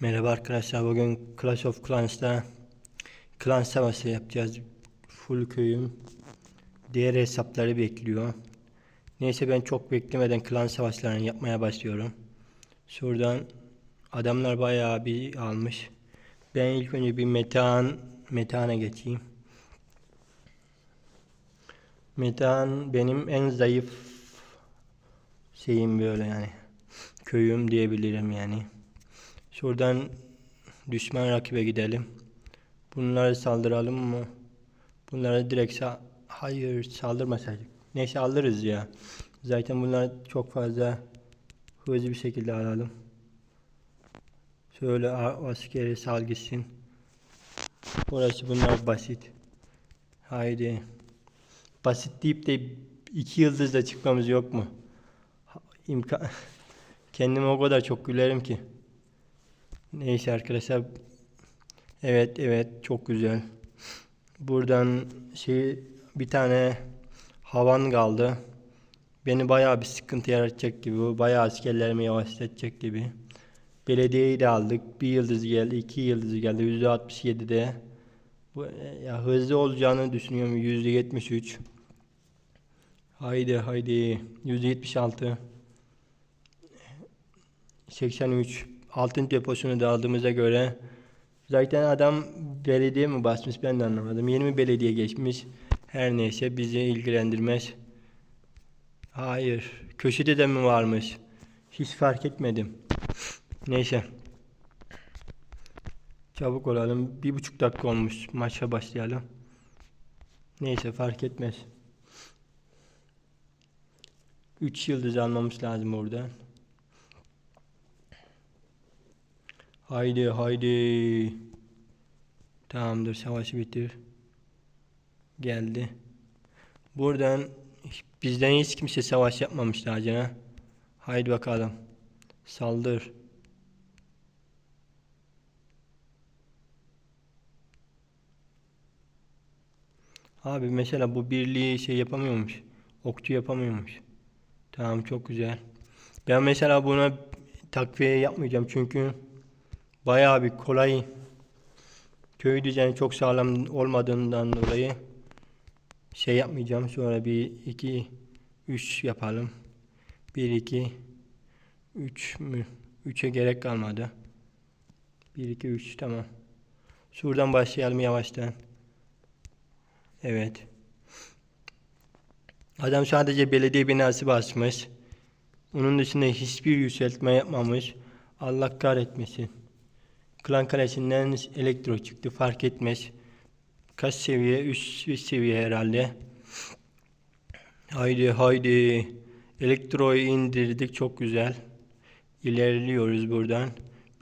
Merhaba arkadaşlar. Bugün Clash of Clans'ta klan savaşı yapacağız. Full köyüm. Diğer hesapları bekliyor. Neyse ben çok beklemeden klan savaşlarını yapmaya başlıyorum. Şuradan adamlar bayağı bir almış. Ben ilk önce bir metan metana geçeyim. Metan benim en zayıf şeyim böyle yani. Köyüm diyebilirim yani. Şuradan düşman rakibe gidelim. Bunlara saldıralım mı? Bunlara direkt sa Hayır saldırmasaydık. Neyse alırız ya. Zaten bunlar çok fazla hızlı bir şekilde alalım. Şöyle askeri sal gitsin. Burası bunlar basit. Haydi. Basit deyip de iki yıldızla çıkmamız yok mu? İmkan... Kendime o kadar çok gülerim ki. Neyse arkadaşlar. Evet evet çok güzel. Buradan şey bir tane havan kaldı. Beni bayağı bir sıkıntı yaratacak gibi. Bayağı askerlerimi yavaşlatacak gibi. Belediyeyi de aldık. Bir yıldız geldi, iki yıldız geldi. Yüzde 67'de. Bu, ya hızlı olacağını düşünüyorum. Yüzde 73. Haydi haydi. Yüzde 76. 83 altın deposunu da aldığımıza göre zaten adam belediye mi basmış ben de anlamadım. 20 belediye geçmiş. Her neyse bizi ilgilendirmez. Hayır. Köşede de mi varmış? Hiç fark etmedim. Neyse. Çabuk olalım. Bir buçuk dakika olmuş. Maça başlayalım. Neyse fark etmez. 3 yıldız almamız lazım oradan. Haydi haydi. Tamamdır savaşı bitir. Geldi. Buradan bizden hiç kimse savaş yapmamış daha cana. Haydi bakalım. Saldır. Abi mesela bu birliği şey yapamıyormuş. Okçu yapamıyormuş. Tamam çok güzel. Ben mesela buna takviye yapmayacağım çünkü bayağı bir kolay köy düzeni çok sağlam olmadığından dolayı şey yapmayacağım. Sonra bir iki üç yapalım. Bir iki üç mü? Üçe gerek kalmadı. Bir iki üç tamam. Şuradan başlayalım yavaştan. Evet. Adam sadece belediye binası basmış. Onun dışında hiçbir yükseltme yapmamış. Allah kahretmesin. Klan kalesinden elektro çıktı fark etmez. Kaç seviye? Üst, üst seviye herhalde. Haydi haydi. Elektroyu indirdik çok güzel. İlerliyoruz buradan.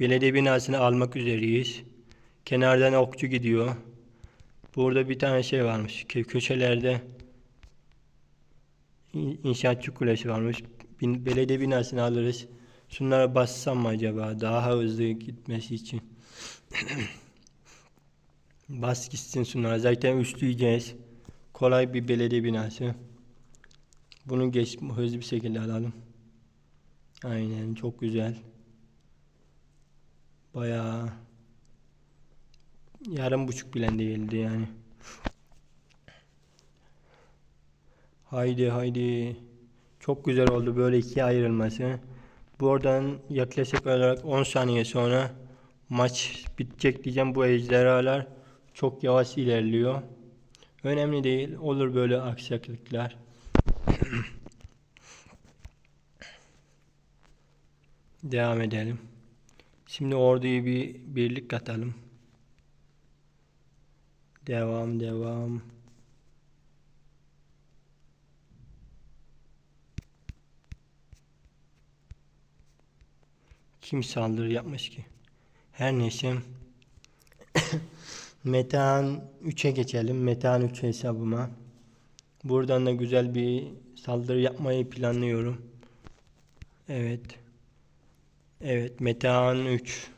Belediye binasını almak üzereyiz. Kenardan okçu gidiyor. Burada bir tane şey varmış. Kö- Köşelerde İn- inşaatçı kulesi varmış. Belediye binasını alırız. Şunlara bassam mı acaba daha hızlı gitmesi için? Bas gitsin şunlara. Zaten üstleyeceğiz. Kolay bir belediye binası. Bunu geç hızlı bir şekilde alalım. Aynen çok güzel. Bayağı yarım buçuk bilen değildi yani. Haydi haydi. Çok güzel oldu böyle ikiye ayrılması. Buradan yaklaşık olarak 10 saniye sonra maç bitecek diyeceğim. Bu ejderhalar çok yavaş ilerliyor. Önemli değil. Olur böyle aksaklıklar. Devam edelim. Şimdi orduyu bir birlik katalım. Devam devam. Kim saldırı yapmış ki? Her neyse. Metehan 3'e geçelim. Metehan 3 hesabıma. Buradan da güzel bir saldırı yapmayı planlıyorum. Evet. Evet, Metehan 3.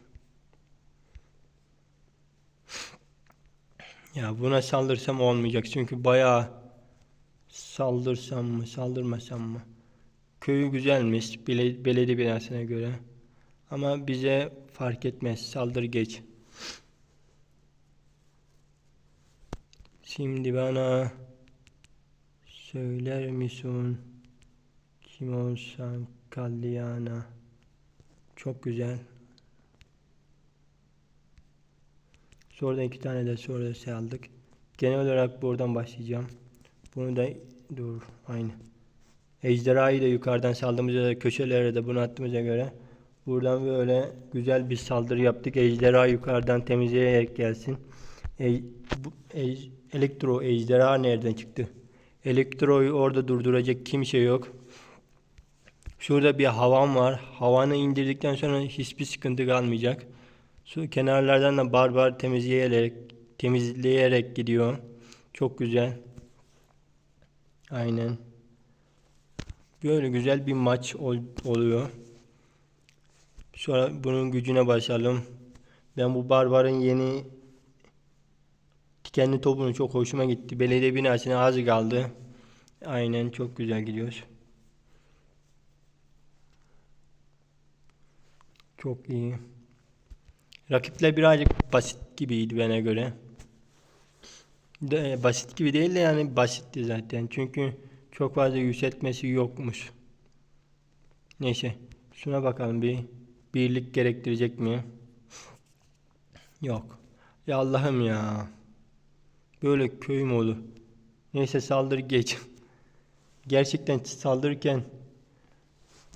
Ya buna saldırsam olmayacak çünkü bayağı saldırsam mı, saldırmasam mı? Köyü güzelmiş bele- belediye binasına göre. Ama bize fark etmez. Saldır geç. Şimdi bana söyler misin kim olsam Kalyana? Çok güzel. Sonradan iki tane de sonra şey aldık. Genel olarak buradan başlayacağım. Bunu da dur aynı. Ejderhayı da yukarıdan saldığımızda da köşelere de bunu attığımıza göre buradan böyle güzel bir saldırı yaptık. Ejderha yukarıdan temizleyerek gelsin. E, bu, ej- elektro ejderha nereden çıktı? Elektroyu orada durduracak kimse yok. Şurada bir havan var. Havanı indirdikten sonra hiçbir sıkıntı kalmayacak. Su kenarlardan da barbar temizleyerek temizleyerek gidiyor. Çok güzel. Aynen. Böyle güzel bir maç ol- oluyor. Sonra bunun gücüne başlayalım. Ben bu barbarın yeni dikenli topunu çok hoşuma gitti. Belediye binasına az kaldı. Aynen çok güzel gidiyoruz. Çok iyi. Rakipler birazcık basit gibiydi bana göre. De, basit gibi değil de yani basitti zaten. Çünkü çok fazla yükseltmesi yokmuş. Neyse. Şuna bakalım bir. Birlik gerektirecek mi? Yok. Ya Allah'ım ya. Böyle köy mü olur? Neyse saldır geç. Gerçekten saldırırken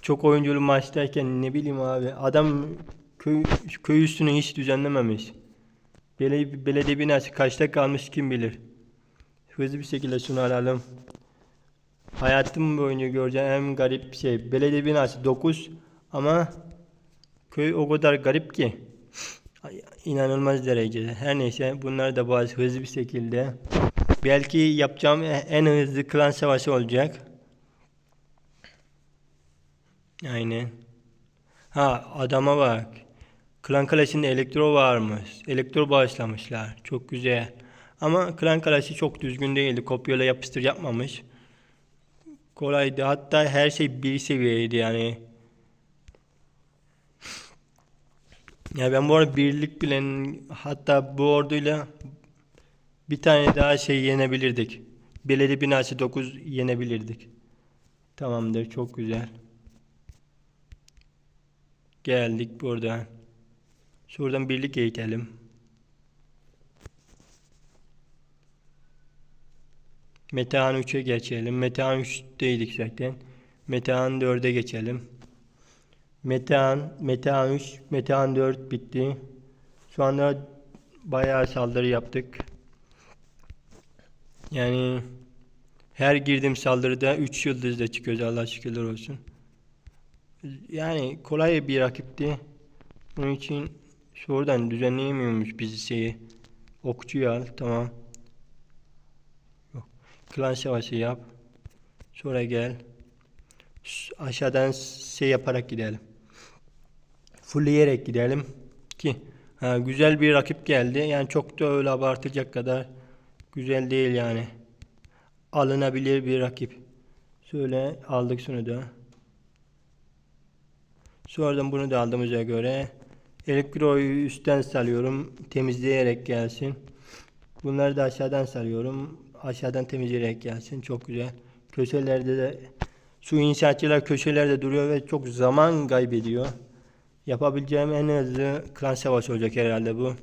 çok oyunculu maçtayken ne bileyim abi adam köy, köy üstünü hiç düzenlememiş. Bele, belediye binası kaçta kalmış kim bilir. Hızlı bir şekilde şunu alalım. Hayatım boyunca göreceğim en garip şey. Belediye binası 9 ama köy o kadar garip ki. İnanılmaz derecede. Her neyse bunlar da bazı hızlı bir şekilde. Belki yapacağım en hızlı klan savaşı olacak. Aynen. Ha adama bak. Klan Kalesi'nde elektro varmış. Elektro bağışlamışlar. Çok güzel. Ama Klan Kalesi çok düzgün değildi. Kopyala yapıştır yapmamış. Kolaydı. Hatta her şey bir seviyeydi yani. Ya ben bu arada birlik bilen hatta bu orduyla bir tane daha şey yenebilirdik. Belediye binası 9 yenebilirdik. Tamamdır. Çok güzel. Geldik buradan. Şuradan birlik eğitelim. Metehan 3'e geçelim. Metehan 3'teydik zaten. Metehan 4'e geçelim. Metehan, Metehan 3, Metehan 4 bitti. Şu anda bayağı saldırı yaptık. Yani her girdiğim saldırıda 3 yıldızla çıkıyoruz Allah şükürler olsun. Yani kolay bir rakipti. Bunun için şuradan düzenleyemiyormuş bizi şeyi. Okçuyu al tamam. Yok. Klan savaşı yap. Sonra gel. Aşağıdan şey yaparak gidelim. Fullleyerek gidelim ki ha, güzel bir rakip geldi. Yani çok da öyle abartacak kadar güzel değil yani. Alınabilir bir rakip. Şöyle aldık şunu da. Sonradan bunu da aldığımıza göre elektroyu üstten salıyorum. Temizleyerek gelsin. Bunları da aşağıdan salıyorum. Aşağıdan temizleyerek gelsin. Çok güzel. Köşelerde de su inşaatçılar köşelerde duruyor ve çok zaman kaybediyor. Yapabileceğim en hızlı klan savaşı olacak herhalde bu.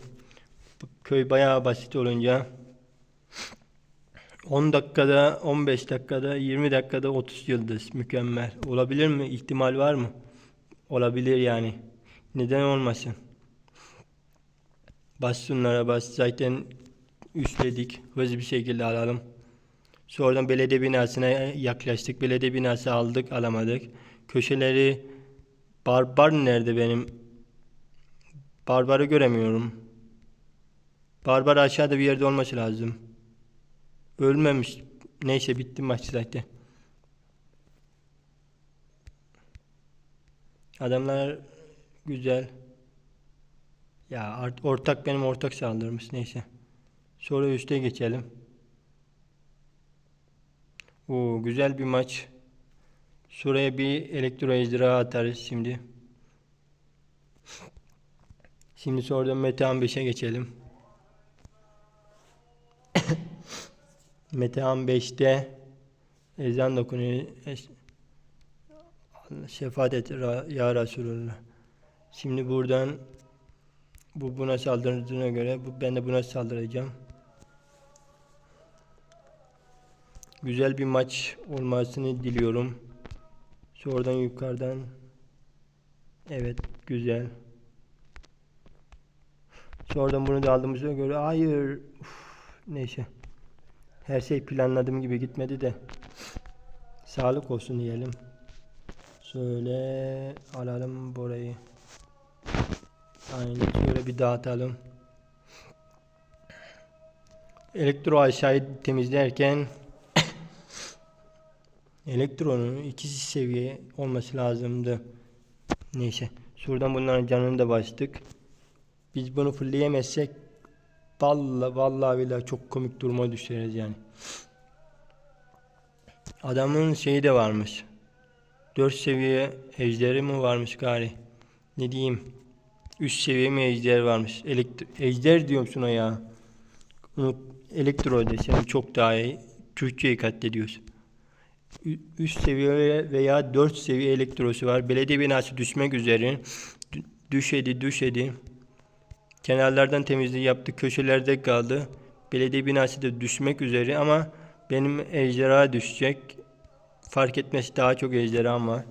Bu köy bayağı basit olunca 10 dakikada, 15 dakikada, 20 dakikada 30 yıldız. Mükemmel. Olabilir mi? İhtimal var mı? Olabilir yani. Neden olmasın? Bas şunlara bas. Zaten üstledik. Hızlı bir şekilde alalım. Sonradan belediye binasına yaklaştık. Belediye binası aldık, alamadık. Köşeleri barbar nerede benim? Barbarı göremiyorum. Barbar aşağıda bir yerde olması lazım. Ölmemiş. Neyse bitti maç zaten. Adamlar güzel. Ya ortak benim ortak saldırmış neyse. Sonra üste geçelim. Oo güzel bir maç. Şuraya bir elektro ejderha atarız şimdi. Şimdi sonradan Metehan 5'e geçelim. Metehan 5'te ezan dokunuyor. Şefaat et ya Resulullah. Şimdi buradan bu buna saldırdığına göre bu, ben de buna saldıracağım. Güzel bir maç olmasını diliyorum. Sonradan yukarıdan Evet güzel. Sonradan bunu da aldığımıza göre hayır. Uf, neyse. Her şey planladığım gibi gitmedi de. Sağlık olsun diyelim. Şöyle alalım burayı. Aynen şöyle bir dağıtalım. Elektro aşağıyı temizlerken elektronun ikisi seviye olması lazımdı. Neyse. Şuradan bunların canını da bastık. Biz bunu fullleyemezsek vallahi vallahi billahi çok komik duruma düşeriz yani. Adamın şeyi de varmış. 4 seviye ejderi mi varmış gari? Ne diyeyim? 3 seviye mi ejder varmış? Elektro ejder diyorum şuna ya. Elektro desem çok daha iyi. Türkçeyi katlediyorsun. 3 seviye veya 4 seviye elektrosu var. Belediye binası düşmek üzere. Düşedi, düşedi. Kenarlardan temizliği yaptı. Köşelerde kaldı. Belediye binası da düşmek üzere ama benim ejderha düşecek. Fark etmesi daha çok ejderham var.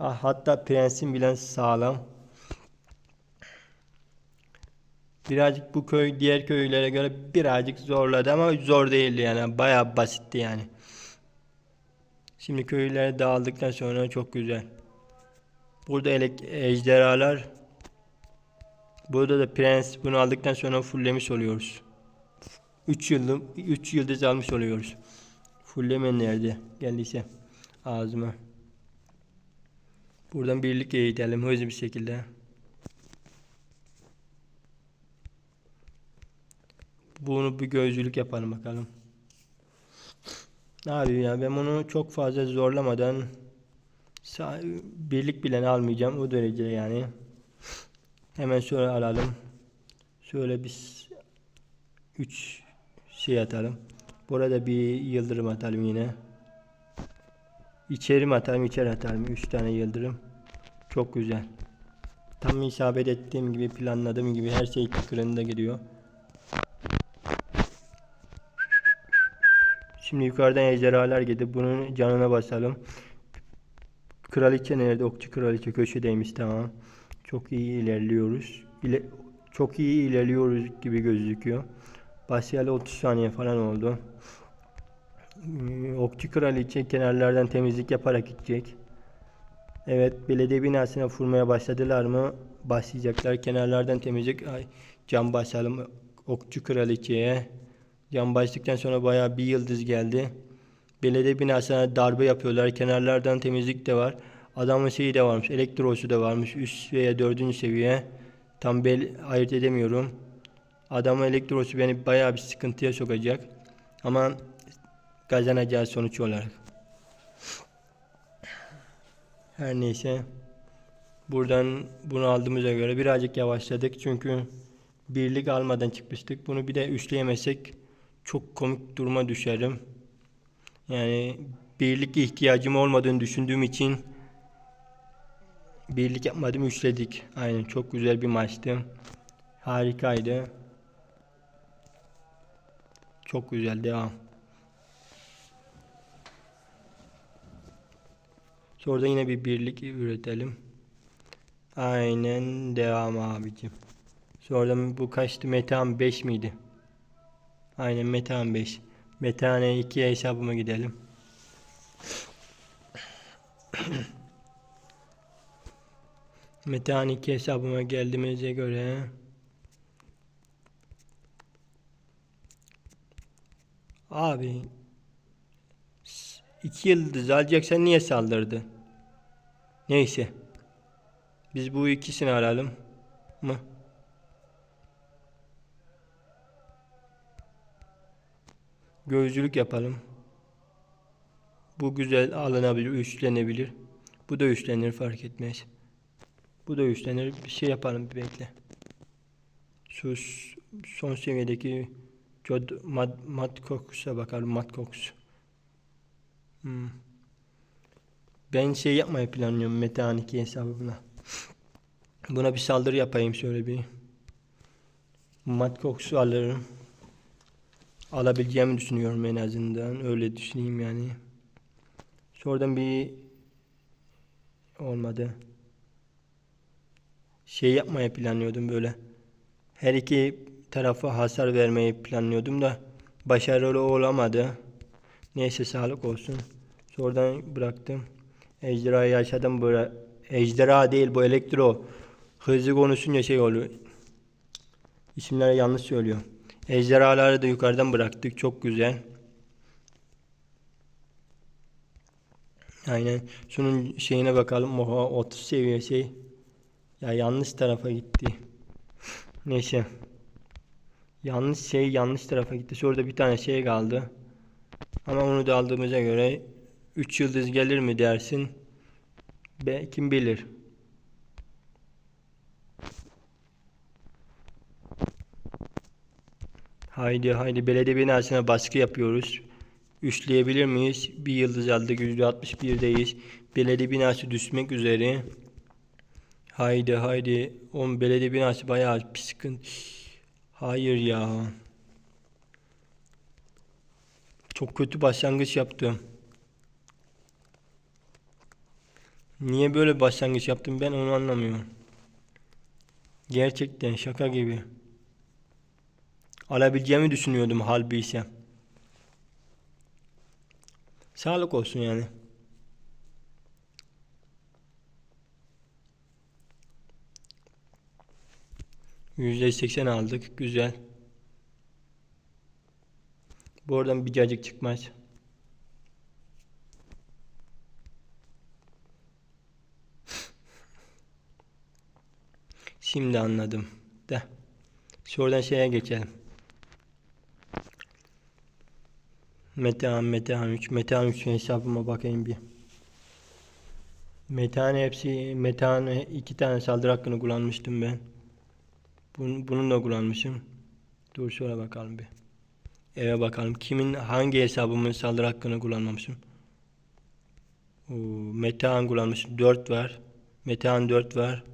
Ah, hatta prensim bilen sağlam. Birazcık bu köy diğer köylere göre birazcık zorladı ama zor değildi yani. Bayağı basitti yani. Şimdi köylere dağıldıktan sonra çok güzel. Burada elek ejderhalar. Burada da prens bunu aldıktan sonra fulllemiş oluyoruz. 3 yıldız 3 yıldız almış oluyoruz. Fulleme nerede geldiyse ağzıma. Buradan birlik eğitelim hızlı bir şekilde. Bunu bir gözlülük yapalım bakalım. Ne yapayım ya ben bunu çok fazla zorlamadan birlik bile almayacağım o derece yani. Hemen şöyle alalım. Şöyle biz 3 şey atalım. Burada bir yıldırım atalım yine. İçeri atalım içeri atalım. 3 tane yıldırım. Çok güzel. Tam isabet ettiğim gibi planladığım gibi her şey tıkırında gidiyor. Şimdi yukarıdan ejderhalar geldi. Bunun canına basalım. Kraliçe nerede? Okçu kraliçe köşedeymiş tamam. Çok iyi ilerliyoruz. İle çok iyi ilerliyoruz gibi gözüküyor. Başlayalı 30 saniye falan oldu. Ee, Okçu kraliçe kenarlardan temizlik yaparak gidecek. Evet belediye binasına vurmaya başladılar mı? Başlayacaklar. Kenarlardan temizlik. Ay, cam basalım okçu kraliçeye. Cam başladıktan sonra bayağı bir yıldız geldi. Belediye binasına darbe yapıyorlar. Kenarlardan temizlik de var. Adamın şeyi de varmış. Elektrosu da varmış. Üst veya dördüncü seviye. Tam bel ayırt edemiyorum. Adamın elektrosu beni bayağı bir sıkıntıya sokacak. Ama kazanacağı sonuç olarak. Her neyse. Buradan bunu aldığımıza göre birazcık yavaşladık. Çünkü birlik almadan çıkmıştık. Bunu bir de üçleyemezsek çok komik duruma düşerim. Yani birlik ihtiyacım olmadığını düşündüğüm için birlik yapmadım üçledik. Aynen çok güzel bir maçtı. Harikaydı. Çok güzel devam. Sonra yine bir birlik üretelim. Aynen devam abicim. Sonra bu kaçtı? Metehan 5 miydi? Aynen Metehan 5. Metehan'e 2 hesabıma gidelim. Metehan 2 hesabıma geldiğimize göre Abi s- iki yıldız alacaksan niye saldırdı? Neyse. Biz bu ikisini alalım mı? Gözcülük yapalım. Bu güzel alınabilir, üçlenebilir. Bu da üçlenir fark etmez. Bu da üçlenir. Bir şey yapalım bir bekle. şu son seviyedeki Jod Mad, Madcox'a bakalım Madcox. Hmm. Ben şey yapmayı planlıyorum Metehan 2 hesabına. Buna bir saldırı yapayım şöyle bir. Madcox'u alırım. Alabileceğimi düşünüyorum en azından. Öyle düşüneyim yani. Sonradan bir olmadı. Şey yapmayı planlıyordum böyle. Her iki tarafa hasar vermeyi planlıyordum da başarılı olamadı. Neyse sağlık olsun. Sonradan bıraktım. Ejderhayı yaşadım böyle. Ejderha değil bu elektro. Hızlı konuşunca şey oluyor. İsimleri yanlış söylüyor. Ejderhaları da yukarıdan bıraktık. Çok güzel. Aynen. Şunun şeyine bakalım. Oha 30 seviye şey. Ya yanlış tarafa gitti. Neyse. Yanlış şey yanlış tarafa gitti. Şurada bir tane şey kaldı. Ama onu da aldığımıza göre 3 yıldız gelir mi dersin? Be, kim bilir. Haydi haydi belediye binasına baskı yapıyoruz. Üçleyebilir miyiz? Bir yıldız aldık. %61'deyiz. Belediye binası düşmek üzere. Haydi haydi. On belediye binası bayağı bir sıkıntı. Hayır ya. Çok kötü başlangıç yaptım. Niye böyle başlangıç yaptım ben onu anlamıyorum. Gerçekten şaka gibi. Alabileceğimi düşünüyordum halbuki ise. Sağlık olsun yani. %80 aldık. Güzel. Bu oradan bir cacık çıkmaz. Şimdi anladım. De. Şuradan şeye geçelim. Metehan, Metehan 3, Metehan 3 hesabıma bakayım bir. Metehan hepsi, Metehan iki tane saldırı hakkını kullanmıştım ben. Bunu, bunu da kullanmışım. Dur şöyle bakalım bir. Eve bakalım. Kimin hangi hesabımın saldırı hakkını kullanmamışım. Oo, Metehan kullanmışım. 4 var. Metehan 4 var.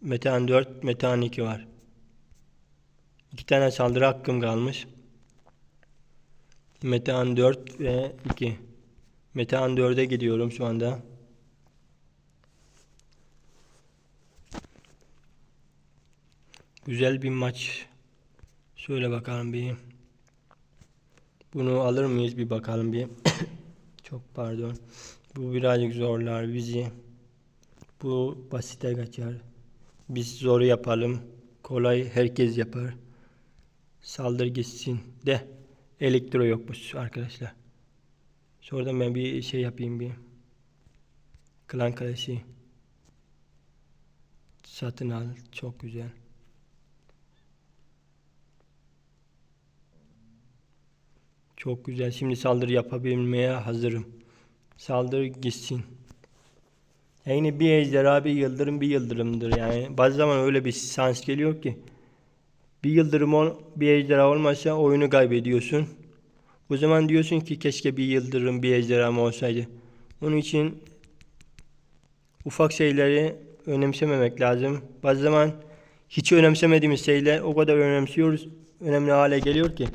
Metehan 4, Metehan 2 var. İki tane saldırı hakkım kalmış. Metehan 4 ve 2. Metehan 4'e gidiyorum şu anda. Güzel bir maç. Şöyle bakalım bir. Bunu alır mıyız bir bakalım bir. Çok pardon. Bu birazcık zorlar bizi. Bu basite kaçar. Biz zoru yapalım. Kolay herkes yapar. Saldır gitsin de. Elektro yokmuş arkadaşlar. Sonradan ben bir şey yapayım bir. Klan kalesi. Satın al. Çok güzel. Çok güzel. Şimdi saldırı yapabilmeye hazırım. Saldırı gitsin. Yani bir ejderha bir yıldırım bir yıldırımdır yani. Bazı zaman öyle bir sans geliyor ki. Bir yıldırım ol, bir ejderha olmasa oyunu kaybediyorsun. O zaman diyorsun ki keşke bir yıldırım bir ejderham olsaydı. Onun için ufak şeyleri önemsememek lazım. Bazı zaman hiç önemsemediğimiz şeyler o kadar önemsiyoruz, önemli hale geliyor ki.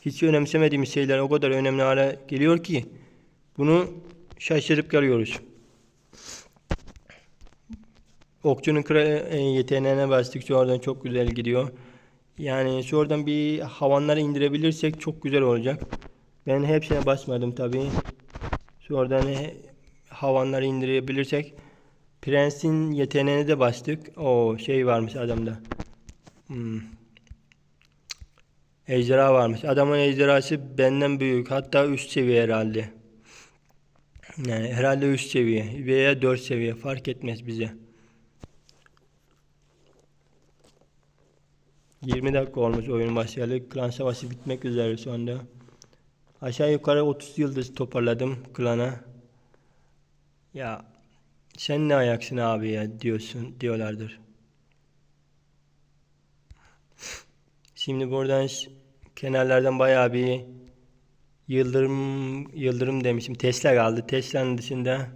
Hiç önemsemediğimiz şeyler o kadar önemli hale geliyor ki bunu şaşırıp kalıyoruz. Okçunun kral yeteneğine bastık. Şu oradan çok güzel gidiyor. Yani şu oradan bir havanları indirebilirsek çok güzel olacak. Ben hepsine basmadım tabii. Şu oradan havanları indirebilirsek. Prens'in yeteneğine de bastık. O şey varmış adamda. Hmm. Ejderha varmış. Adamın ejderhası benden büyük. Hatta üst seviye herhalde. Yani herhalde üst seviye veya dört seviye fark etmez bize. 20 dakika olmuş oyun başlayalı. Klan savaşı bitmek üzere şu anda. Aşağı yukarı 30 yıldız toparladım klana. Ya sen ne ayaksın abi ya diyorsun diyorlardır. Şimdi buradan kenarlardan bayağı bir yıldırım yıldırım demişim. Tesla kaldı. Tesla'nın dışında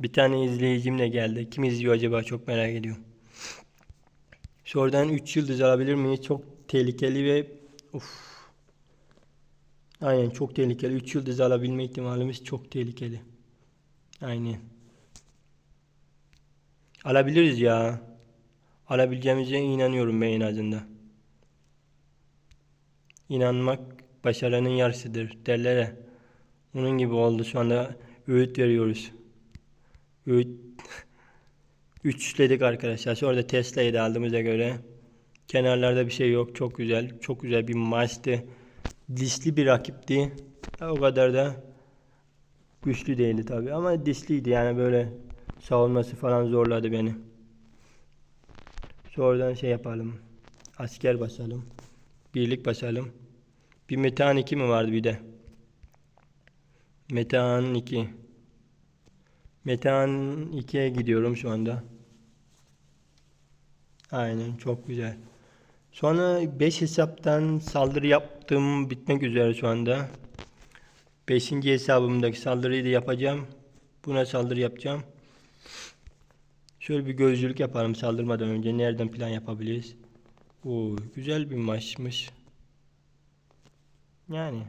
bir tane izleyicim de geldi. Kim izliyor acaba çok merak ediyorum. Şuradan 3 yıldız alabilir miyiz? Çok tehlikeli ve uf. Aynen çok tehlikeli. 3 yıldız alabilme ihtimalimiz çok tehlikeli. Aynen. Alabiliriz ya. Alabileceğimize inanıyorum ben en azından. İnanmak başarının yarısıdır derler. Onun gibi oldu şu anda öğüt veriyoruz. Öğüt Üçledik arkadaşlar. Sonra da Tesla'yı da aldığımıza göre kenarlarda bir şey yok. Çok güzel. Çok güzel bir maçtı. Dişli bir rakipti. O kadar da güçlü değildi tabii ama dişliydi yani böyle savunması falan zorladı beni. Sonradan şey yapalım. Asker basalım. Birlik basalım. Bir Metehan 2 mi vardı bir de? Metehan 2. Metehan 2'ye gidiyorum şu anda. Aynen çok güzel. Sonra 5 hesaptan saldırı yaptım bitmek üzere şu anda. 5. hesabımdaki saldırıyı da yapacağım. Buna saldırı yapacağım. Şöyle bir gözcülük yapalım saldırmadan önce. Nereden plan yapabiliriz? Oo, güzel bir maçmış. Yani.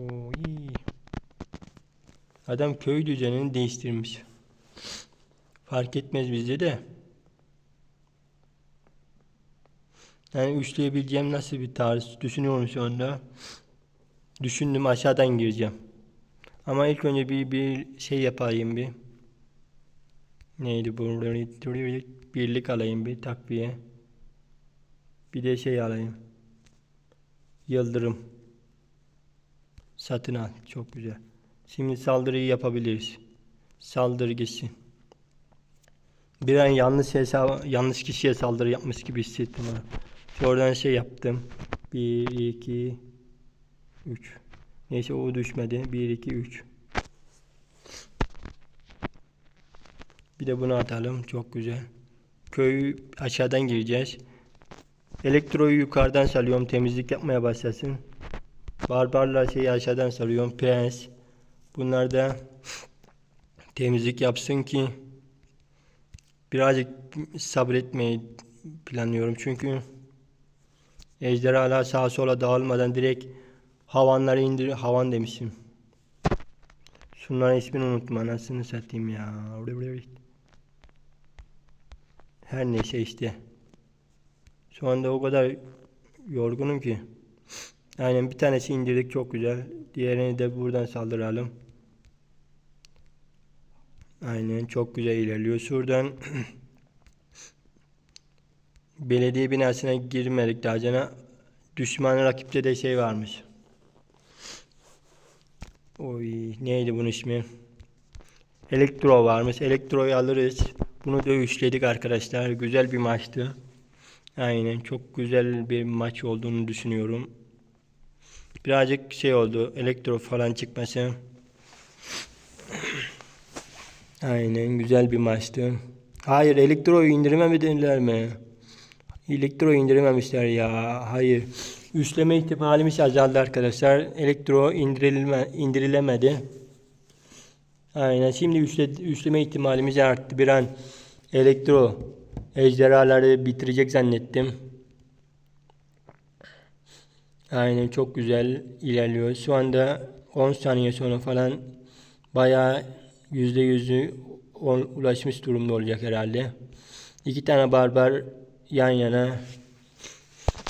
Oo, iyi. Adam köy düzenini değiştirmiş. Fark etmez bizde de. Yani üçleyebileceğim nasıl bir tarz düşünüyorum şu anda. Düşündüm aşağıdan gireceğim. Ama ilk önce bir bir şey yapayım bir. Neydi bu? Birlik alayım bir takviye. Bir de şey alayım. Yıldırım. Satın al. Çok güzel. Şimdi saldırıyı yapabiliriz. Saldırı gitsin. Bir an yanlış hesaba, yanlış kişiye saldırı yapmış gibi hissettim ha. Oradan şey yaptım. 1 2 3. Neyse o düşmedi. 1 2 3. Bir de bunu atalım. Çok güzel. Köyü aşağıdan gireceğiz. Elektroyu yukarıdan salıyorum. Temizlik yapmaya başlasın. Barbarla şeyi aşağıdan salıyorum. Prens. Bunlar da temizlik yapsın ki birazcık sabretmeyi planlıyorum. Çünkü ejderhalar sağa sola dağılmadan direkt havanları indir havan demişim. Şunların ismini unutma anasını satayım ya. Her neyse işte. Şu anda o kadar yorgunum ki. Aynen bir tanesi indirdik çok güzel. Diğerini de buradan saldıralım. Aynen çok güzel ilerliyor. Şuradan belediye binasına girmedik daha cana. Düşman rakipte de şey varmış. Oy neydi bunun ismi? Elektro varmış. Elektroyu alırız. Bunu da üçledik arkadaşlar. Güzel bir maçtı. Aynen çok güzel bir maç olduğunu düşünüyorum. Birazcık şey oldu. Elektro falan çıkması. Aynen güzel bir maçtı. Hayır elektroyu indiremediler mi? Elektro indirememişler ya. Hayır. Üstleme ihtimalimiz azaldı arkadaşlar. Elektro indirilme, indirilemedi. Aynen şimdi üstle, üstleme ihtimalimiz arttı. Bir an elektro ejderhaları bitirecek zannettim. Aynen çok güzel ilerliyor. Şu anda 10 saniye sonra falan bayağı yüzde yüzü ulaşmış durumda olacak herhalde. İki tane barbar yan yana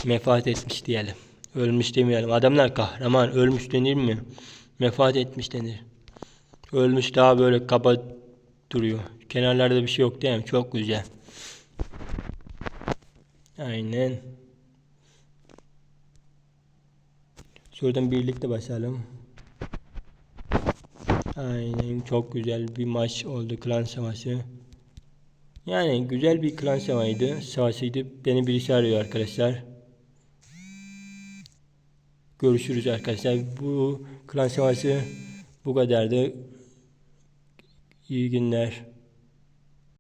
mefat etmiş diyelim. Ölmüş demeyelim. Adamlar kahraman. Ölmüş denir mi? Mefat etmiş denir. Ölmüş daha böyle kaba duruyor. Kenarlarda bir şey yok değil mi? Çok güzel. Aynen. Şuradan birlikte başlayalım. Aynen çok güzel bir maç oldu klan savaşı. Yani güzel bir klan savaşıydı. Savaşıydı. Beni birisi arıyor arkadaşlar. Görüşürüz arkadaşlar. Bu klan savaşı bu kadardı. İyi günler.